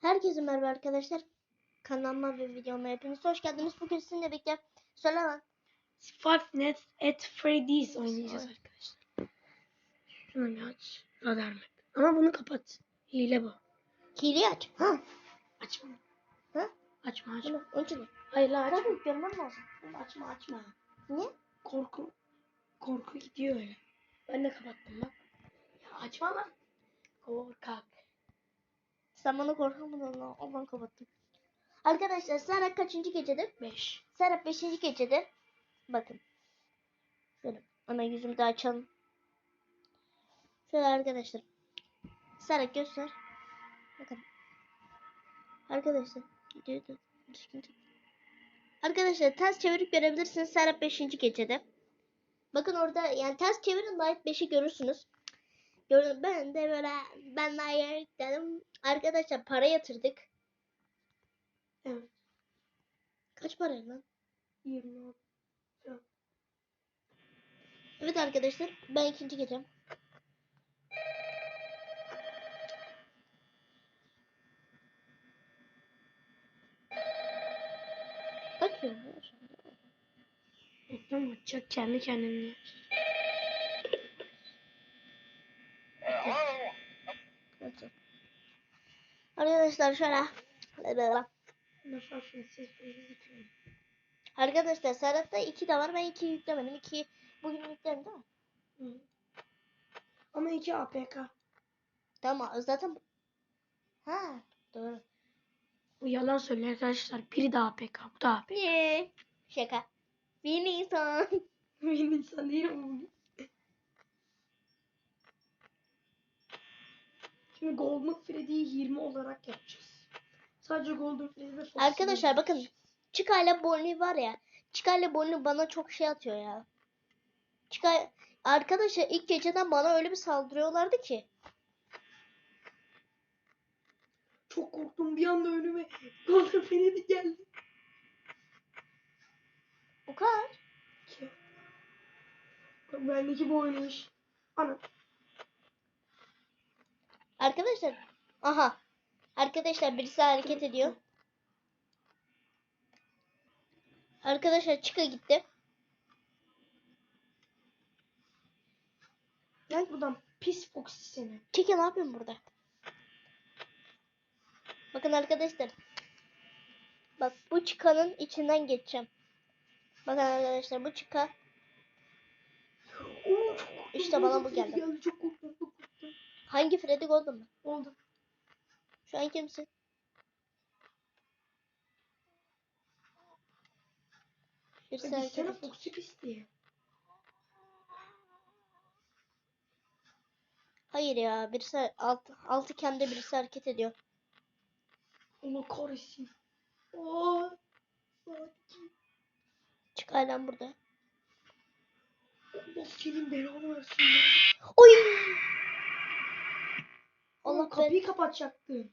Herkese merhaba arkadaşlar. Kanalıma ve videoma hepiniz hoş geldiniz. Bugün sizinle birlikte söyle lan. Five Nights at Freddy's oynayacağız arkadaşlar. Şunu bir aç. Radar map. Ama bunu kapat. Hile bu. Hile aç. Ha. Açma. Ha? Açma açma. Onun için. Hayır la açma. Tabii görmem lazım. Açma açma. Niye? Korku. Korku gidiyor öyle. Ben de kapattım bak. Ya açma lan. Korkak. Sen bana korkamadın lan. Ben kapattım. Arkadaşlar Serap kaçıncı gecede? 5. Serap 5. gecede. Bakın. Şöyle ana yüzümü de açalım. Şöyle arkadaşlar. Serap göster. Bakın. Arkadaşlar. Arkadaşlar ters çevirip görebilirsiniz Serap 5. gecede. Bakın orada yani ters çevirin Light 5'i görürsünüz. Gördüm ben de böyle ben daha dedim. Arkadaşlar para yatırdık. Evet. Kaç para lan? 20. Evet arkadaşlar ben ikinci gecem. Bakıyorum ya şimdi. Ekran açacak kendi kendine. Nasıl? Arkadaşlar şöyle. Arkadaşlar Serhat'ta iki de var. Ben iki yüklemedim. İki bugün yükledim değil mi? Hı. Ama iki APK. Tamam zaten. Ha doğru. Bu yalan söylüyor arkadaşlar. Biri de APK. Bu da APK. Niye? Şaka. Bir insan. Benim insan değil mi? Şimdi Golden Freddy'yi 20 olarak yapacağız. Sadece Golden Freddy'de Arkadaşlar bakın. ile Bonnie var ya. İle Bonnie bana çok şey atıyor ya. Chica arkadaşlar ilk geceden bana öyle bir saldırıyorlardı ki. Çok korktum bir anda önüme Golden Freddy geldi. O kadar. Bendeki bu oynamış. Ana. Arkadaşlar. Aha. Arkadaşlar birisi hareket ediyor. Arkadaşlar Chica gitti. Gel buradan pis Foxy seni. Chica ne yapıyorsun burada? Bakın arkadaşlar. Bak bu Chica'nın içinden geçeceğim. Bakın arkadaşlar bu korktum. İşte bana bu geldi. Çok korktum. Hangi Freddy Golden mı? Oldu. Şu an kimsin? Birisi gitsene ediyor. Foxy pis diye. Hayır ya birisi alt, altı kemde birisi hareket ediyor. Allah kahretsin. Oo. Sakin. Çık hala burada. Allah senin belanı versin. Oy! Allah Allah kapıyı kapatacaktın.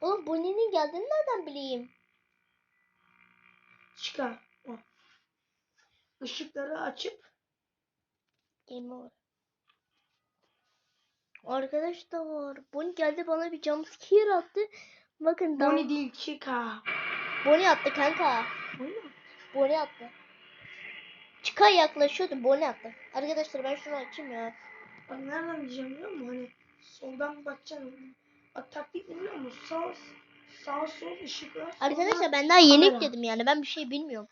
Oğlum Bonnie'nin geldiğini nereden bileyim? Çıkar. O. Işıkları açıp Game over. Arkadaşlar Bonnie geldi bana bir jumpscare attı. Bakın daha... Bonnie değil Chica. Bonnie attı kanka. Bonnie mi? Bonnie attı. Çıka yaklaşıyordu Bonnie attı. Arkadaşlar ben şunu açayım ya. Bak nereden diyeceğim biliyor musun? Hani soldan bakacaksın. Bak taktik ne biliyor musun? Sağ, sağ sol ışıklar. Arkadaşlar ben daha yeni kamera. yükledim yani ben bir şey bilmiyorum.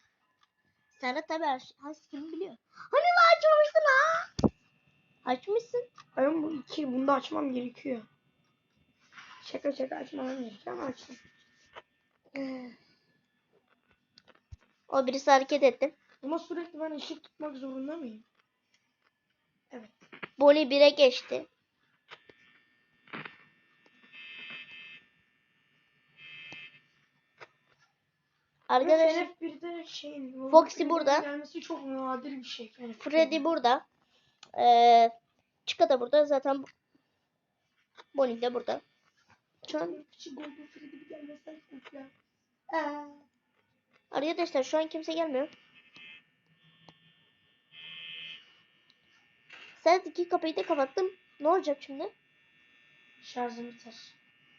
Serhat tabi her şey, her şeyi biliyor. Hani la açmamıştın ha? Açmışsın. Ben bu iki bunu da açmam gerekiyor. Şaka şaka açmam gerekiyor ama açtım. O birisi hareket etti. Ama sürekli ben ışık tutmak zorunda mıyım? Evet. Bonnie 1'e geçti. Arkadaşlar bir de şeyin Foxy burada. Gelmesi çok nadir bir şey. Yani Freddy burada. Ee, Chica da burada. Zaten Bonnie de burada. Şu an ya. arkadaşlar şu an kimse gelmiyor. Sen iki kapıyı da kapattım. Ne olacak şimdi? Şarjım biter.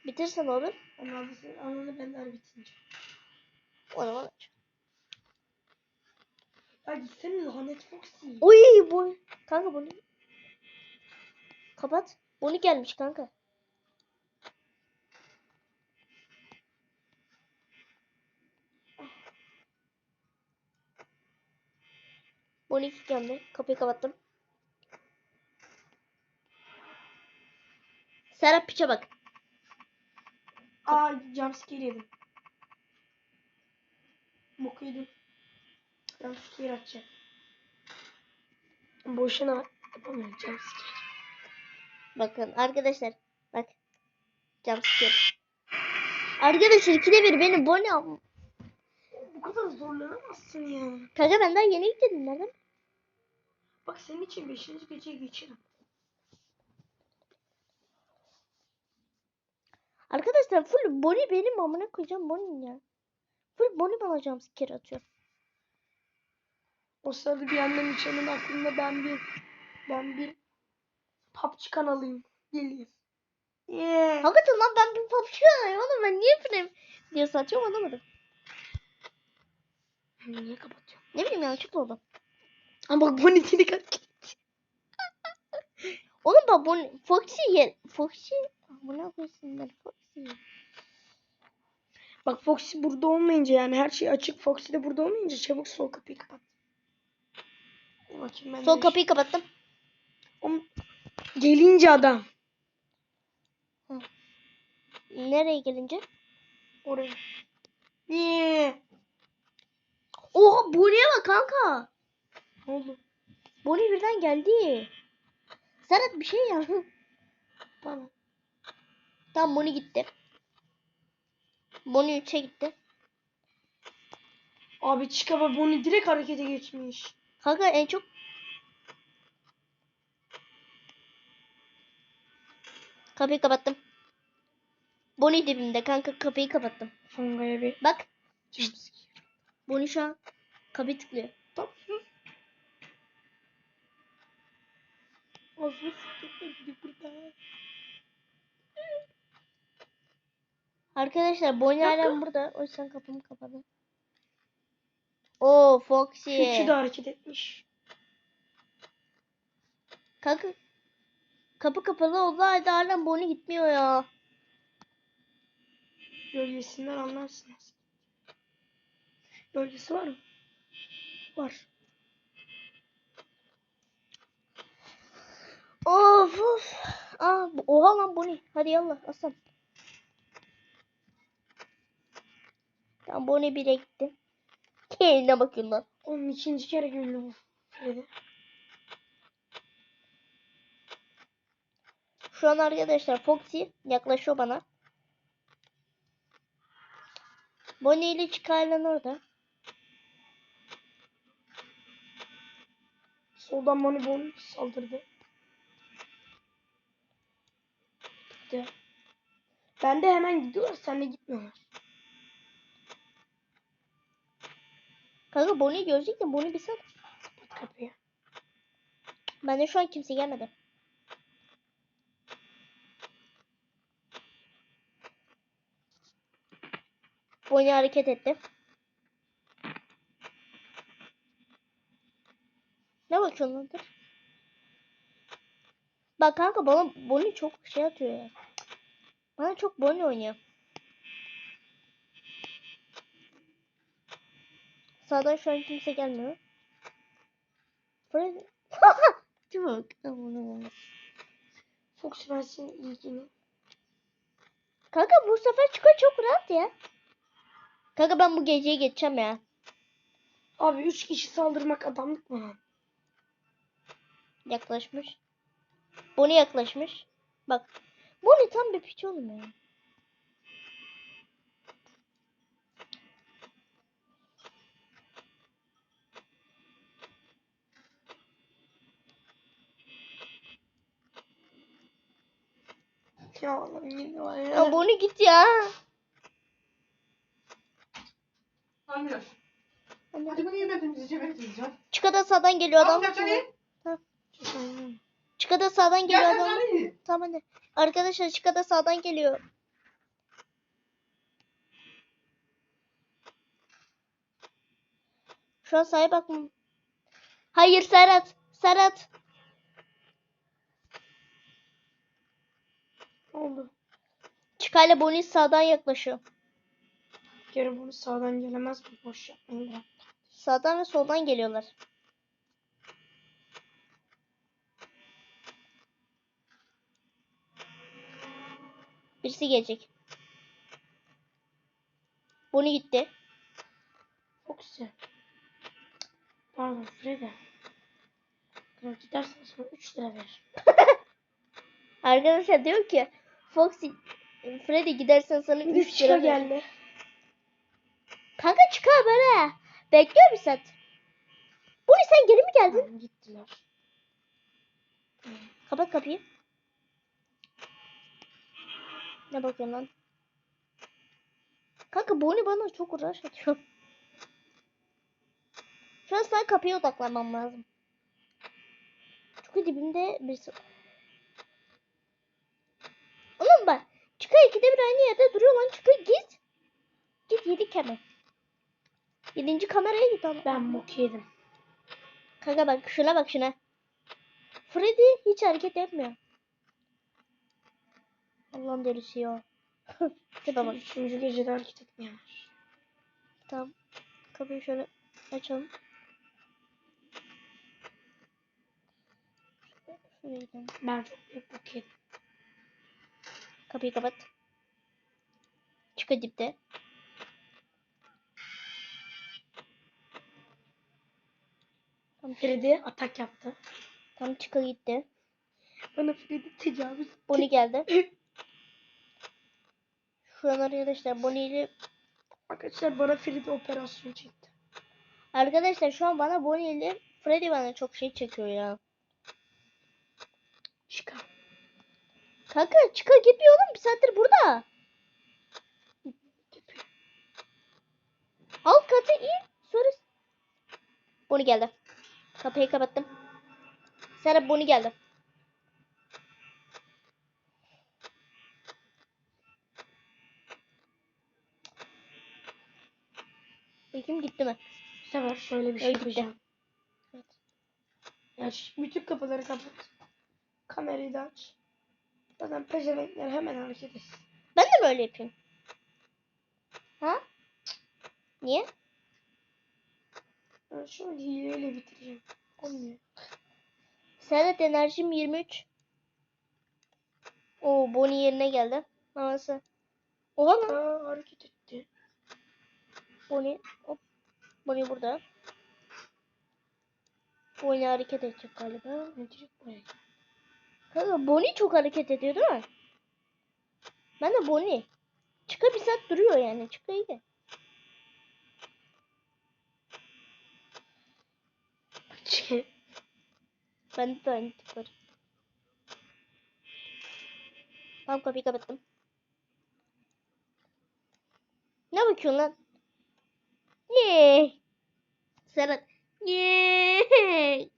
Bitirsen olur. Ama abi sen ananı benler bitince. Zaman aç. Ya gitsene lanet Foxy. Oy bu. Kanka bunu. Kapat. Bunu gelmiş kanka. Bunu iki geldi. Kapıyı kapattım. Serap piçe bak. Aa jumpscare yedim. Boku yedim. Jumpscare atacak. Boşuna yapamıyorum jumpscare. Bakın arkadaşlar. Bak. Jumpscare. Arkadaşlar ikide bir beni bu ne? Bu kadar zorlanamazsın ya. Kanka ben daha yeni yükledim nereden? Bak senin için 5. geceyi geçerim. Arkadaşlar full Bonnie benim amına koyacağım Bonnie ya. Full Bonnie bana jumpscare atıyor. O sırada bir annem içimin aklında ben bir ben bir PUBG kanalıyım. Geliyor. Yeah. Hakikaten lan ben bir PUBG oynayayım oğlum ben niye frame diye satıyorum anlamadım. Niye kapatıyorsun? Ne bileyim yanlışlıkla oldu. Ama bak bu ne dikkat. Oğlum bak Bonnie Foxy yer. Foxy. Amına koysun ben Foxy. Bak Foxy burada olmayınca yani her şey açık. Foxy de burada olmayınca çabuk sol kapıyı kapat. Bakayım ben Sol de- kapıyı kapattım. Oğlum, Gelince adam. Nereye gelince? Oraya. Niye? Oha Bonnie'ye bak kanka. Ne oldu? Bonnie birden geldi. Serhat bir şey ya. Bana. Tamam Bonnie gitti. Bonnie 3'e gitti. Abi Chica bunu direkt harekete geçmiş. Kanka en çok Kapıyı kapattım. Bonnie dibimde kanka kapıyı kapattım. Fonga'ya bir Bak jumpscare. Bonnie şu an kapıyı tıklıyor. Tamam. Ağzını sıkıntı burada. Arkadaşlar Bonnie hala burada. O yüzden kapımı kapadım. Oo Foxy. Üçü de hareket etmiş. Kanka kapı kapalı oldu halde hala Bonnie gitmiyor ya. Gölgesinden anlarsınız. Gölgesi var mı? Var. Of of. Aa, oha lan Bonnie. Hadi yallah aslan. Bonnie 1'e gitti. Kendine bakın lan. Onun ikinci kere güldü bu. Şu an arkadaşlar Foxy yaklaşıyor bana. Bonnie ile Chicago'nun orada. Soldan Bonibon saldırdı. Gitti. Ben de hemen gidiyorlar. Sen de gitmiyorlar. Kanka Bonnie'yi görecek de Bonnie bir sal. Kapat kapıyı. Ben de şu an kimse gelmedi. Bonnie hareket etti. Ne bakıyorsun lan? Bak kanka bana Bonnie çok şey atıyor ya. Bana çok Bonnie oynuyor. Sağdan şu an kimse gelmiyor. Buraya... Çok. Aman Fox versin ilgini. Kanka bu sefer Chico çok rahat ya. Kanka ben bu geceyi geçeceğim ya. Abi üç kişi saldırmak adamlık mı lan? Yaklaşmış. Bonnie yaklaşmış. Bak. Bonnie tam bir piç oğlum ya. ya oğlum yine var ya. Abone git ya. Amir. Hadi bunu yeme temizleyeceğim, hep. Çıkada sağdan geliyor adam. Çıkada sağdan geliyor adam. Tamam hadi. Arkadaşlar çıkada sağdan geliyor. Şu an sağa bakmam. Hayır Serhat. Serhat. Oldu? Çıkayla Bonnie sağdan yaklaşıyor. Geri bunu sağdan gelemez mi? Boş yapmayın. Sağdan ve soldan geliyorlar. Birisi gelecek. Bonnie gitti. Foxy. Pardon Freddy. Gidersen sana 3 lira ver. Arkadaşlar diyor ki Foxy Freddy gidersen sana 3 3 lira geldi. Kanka çıkar böyle. Bekliyor bir saat. Bonnie sen geri mi geldin? Gittiler. Kapat kapıyı. Ne bakıyorsun lan? Kanka Bonnie bana çok uğraş atıyor. Şu an sen kapıya odaklanmam lazım. Çünkü dibimde birisi... Oğlum bak. Çıkı ikide bir aynı yerde duruyor lan. Çıkı git. Git yedik hemen. Yedinci kameraya git ama. Ben bok yedim. Kanka bak şuna bak şuna. Freddy hiç hareket yapmıyor. Allah'ım delisi ya. Tipe bak. Üçüncü gecede hareket etmiyorlar. Tamam. Kapıyı şöyle açalım. Ben çok büyük bok yedim. Kapıyı kapat. Çıkı dipte. Tamam, Freddy atak yaptı. tam çıkı gitti. Bana Freddy tecavüz Bonnie geldi. Şu an arkadaşlar Bonnie ile Arkadaşlar bana Freddy operasyon çekti. Arkadaşlar şu an bana Bonnie ile Freddy bana çok şey çekiyor ya. Çıkar. Kanka çıka gitmiyor oğlum bir saattir burada. Alt katı in. Sonra Bonnie geldi. Kapıyı kapattım. Serap Bonnie geldi. Bakayım gitti mi? Bu sefer şöyle bir şey yapacağım. Evet. Ya bütün kapıları kapat. Kamerayı da aç. Zaten pezevenkler hemen hareket etsin. Ben de böyle yapayım. Ha? Niye? Ben şu an hileyle bitireceğim. Olmuyor. Serhat enerjim 23. Oo Bonnie yerine geldi. Maması. Oha lan. Aa hareket etti. Bonnie. Hop. Bonnie burada. Bonnie hareket edecek galiba. Ne direkt buraya. Kanka Bonnie çok hareket ediyor değil mi? Ben de Bonnie. Çıka bir saat duruyor yani. Çıka iyi de. Çık. Bende de aynı tip var. Kapıyı kapattım. Ne bakıyorsun lan? Yeee. Serhat. Yeee.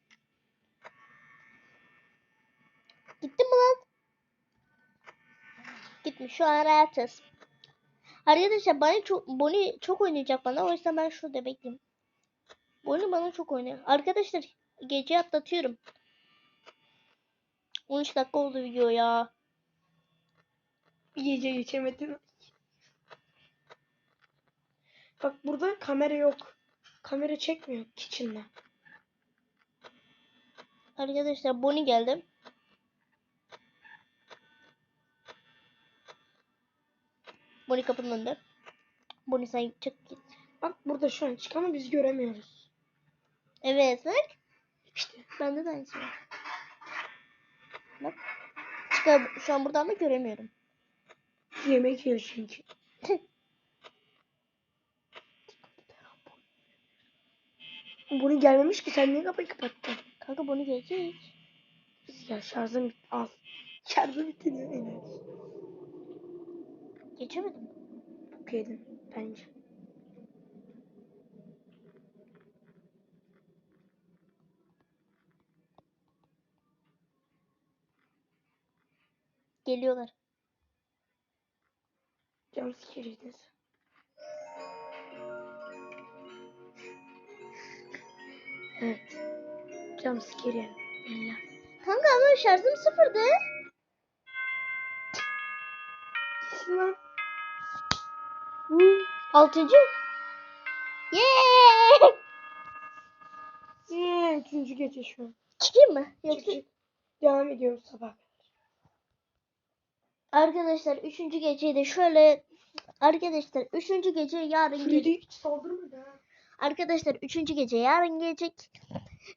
Gittin mi lan? Gitmiş. Şu an rahatız. Arkadaşlar bana çok Bonnie çok oynayacak bana. O yüzden ben şurada bekleyeyim. Bonnie bana çok oynuyor. Arkadaşlar gece atlatıyorum. 13 dakika oldu video ya. Bir gece geçemedim. Bak burada kamera yok. Kamera çekmiyor kitchen'da. Arkadaşlar Bonnie geldi. Bonnie kapının önünde. Bonnie sen çık git. Bak burada şu an çık ama biz göremiyoruz. Evet bak. İşte Bende de aynısı var. Bak. Çıkar şu an burada ama göremiyorum. yemek yiyor çünkü. Bunu gelmemiş ki sen niye kapıyı kapattın? Kanka Bonnie gelecek. Ya şarjım bit al. Şarjı bitti enerji. Geçemedim. Bok yedin bence. Geliyorlar. Jumpscare'ydiniz. Jumpscare yani. Belli. Kanka ama şarjım sıfırdı. Lan. Altıncı. Yeee. Hmm, üçüncü gece şu an. Çıkayım mı? Yoksa... Çık. Devam ediyoruz sabah. Arkadaşlar üçüncü geceyi de şöyle Arkadaşlar üçüncü gece yarın gelecek. Freddy hiç saldırmadı ha. Arkadaşlar üçüncü gece yarın gelecek.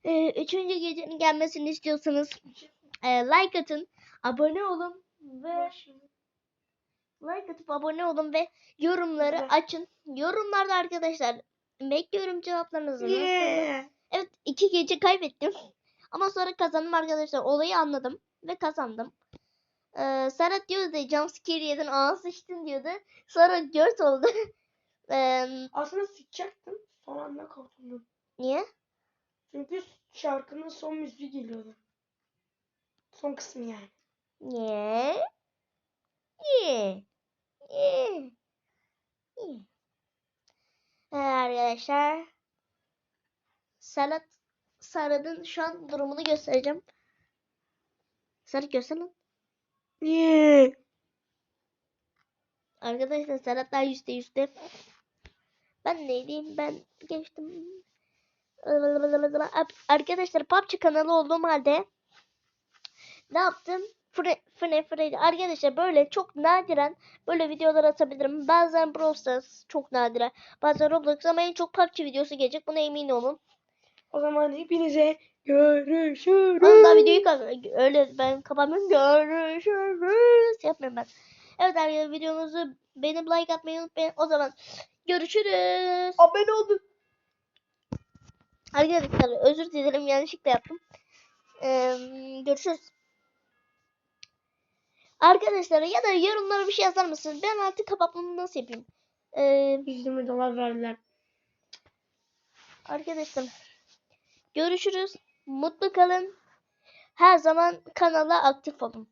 Ee, üçüncü gecenin gelmesini istiyorsanız e, like atın, abone olun ve like atıp abone olun ve yorumları Güzel. açın. Yorumlarda arkadaşlar bekliyorum cevaplarınızı. Yeah. Evet iki gece kaybettim. Ama sonra kazandım arkadaşlar. Olayı anladım ve kazandım. Ee, Serhat diyordu jumpscare yedin ağzı sıçtın diyordu. Sonra göt oldu. Ee, Aslında sıçacaktım. Son anda kurtuldum. niye? Çünkü şarkının son müziği geliyordu. Son kısmı yani. Niye? Niye? Niye? Ee, arkadaşlar Serhat Serhat'ın şu an durumunu göstereceğim. Serhat göster lan. Yeah. Arkadaşlar daha yüzde yüzde. Ben neydiyim? Ben geçtim. Arkadaşlar PUBG kanalı olduğum halde ne yaptım? Fre, fre, fre. Arkadaşlar böyle çok nadiren böyle videolar atabilirim. Bazen Brawl Stars çok nadiren. Bazen Roblox ama en çok PUBG videosu gelecek. Buna emin olun. O zaman hepinize görüşürüz. Ondan videoyu öyle ben kapamıyorum. Görüşürüz. Yapmıyorum ben. Evet arkadaşlar videomuzu beğenip like atmayı unutmayın. O zaman görüşürüz. Abone olun. Arkadaşlar özür dilerim yanlışlıkla yaptım. Ee, görüşürüz. Arkadaşlar ya da yorumlara bir şey yazar mısınız? Ben artık kapatmamı nasıl yapayım? Ee, 120 dolar verdiler. arkadaşlar görüşürüz. Mutlu kalın. Her zaman kanala aktif olun.